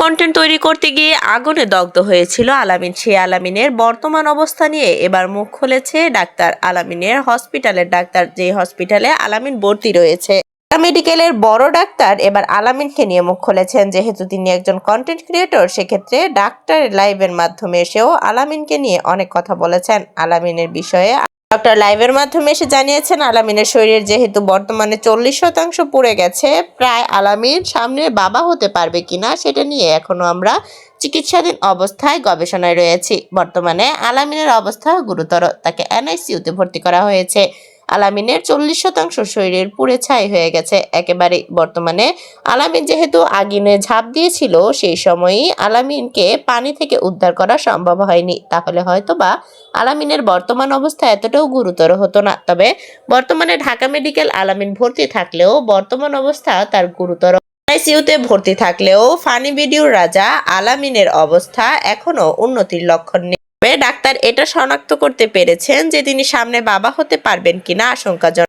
Content তৈরি করতে গিয়ে আগুনে দগ্ধ হয়েছিল আলামিন। সেই আলামিনের বর্তমান অবস্থা নিয়ে এবার মুখ খুলেছে ডাক্তার আলামিনের হসপিটালের ডাক্তার, যে হসপিটালে আলামিন ভর্তি রয়েছে। মেডিকেলের বড় ডাক্তার এবার আলামিনকে নিয়ে মুখ খুলেছেন। যেহেতু তিনি একজন কন্টেন্ট ক্রিয়েটর সেক্ষেত্রে ডাক্তার লাইভের মাধ্যমে এসেও আলামিনকে নিয়ে অনেক কথা বলেছেন। আলামিনের বিষয়ে ডক্টর লাইভের মাধ্যমে এসে জানিয়েছেন, আলামিনের শরীরের যেহেতু বর্তমানে চল্লিশ শতাংশ পুড়ে গেছে, প্রায় আলামিন সামনে বাবা হতে পারবে কিনা সেটা নিয়ে এখনও আমরা চিকিৎসাধীন অবস্থায় গবেষণায় রয়েছি। বর্তমানে আলামিনের অবস্থা গুরুতর, তাকে এনআইসিউতে ভর্তি করা হয়েছে। আলামিনের চল্লিশ শতাংশ শরীরের পুড়ে ছাই হয়ে গেছে। একেবারে বর্তমানে আলামিন যেহেতু আগুনে ঝাঁপ দিয়েছিল, সেই সময়ই আলামিনকে পানি থেকে উদ্ধার করা সম্ভব হয়নি। তাহলে হয়তো বা আলামিনের বর্তমান অবস্থা এতটাও গুরুতর হতো না। তবে বর্তমানে ঢাকা মেডিকেল আলামিন ভর্তি থাকলেও বর্তমান অবস্থা তার গুরুতর। আইসিইউতে ভর্তি থাকলেও ফানি ভিডিওর রাজা আলামিনের অবস্থা এখনও উন্নতির লক্ষণ নেই। এটা শনাক্ত করতে পেরেছেন যে তিনি সামনে বাবা হতে পারবেন কিনা আশঙ্কাজনক।